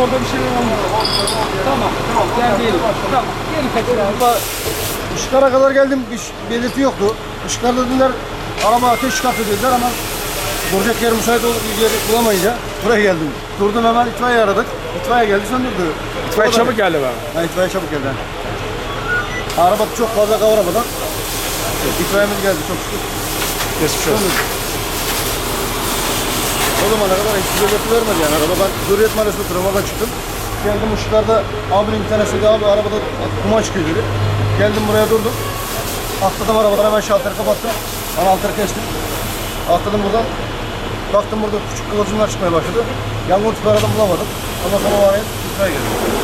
Orada bir şeyler olmuyor. Tamam, tamam. Gel diyelim. Tamam. Geri kaçır abi. Ama Işıklara kadar geldim. Bir belirti yoktu. Işıklarda dediler araba ateş çıkarttı dediler ama duracak yer müsait bir yer bulamayınca buraya geldim. Durdum hemen itfaiye aradık. İtfaiye geldi söndürdü. İtfaiye çabuk geldi be. Ha, itfaiye çabuk geldi. Araba çok fazla kavramadan itfaiyemiz geldi çok şükür. Geçmiş olsun. O zamana kadar hiçbir belirti vermedi yani araba. Ben Hürriyet Mahallesi'nde oturuyorum oradan çıktım. Geldim ışıklarda abinin bir tanesi dedi abi arabada kuma çıkıyor dedi. Geldim buraya durdum. Atladım arabadan hemen şalteri kapattım. Anahtarı kestim. Atladım buradan. Baktım burada küçük kıvılcımlar çıkmaya başladı. Yangın tüpü aradım bulamadım. Ondan sonra o araya itfaiye geldi.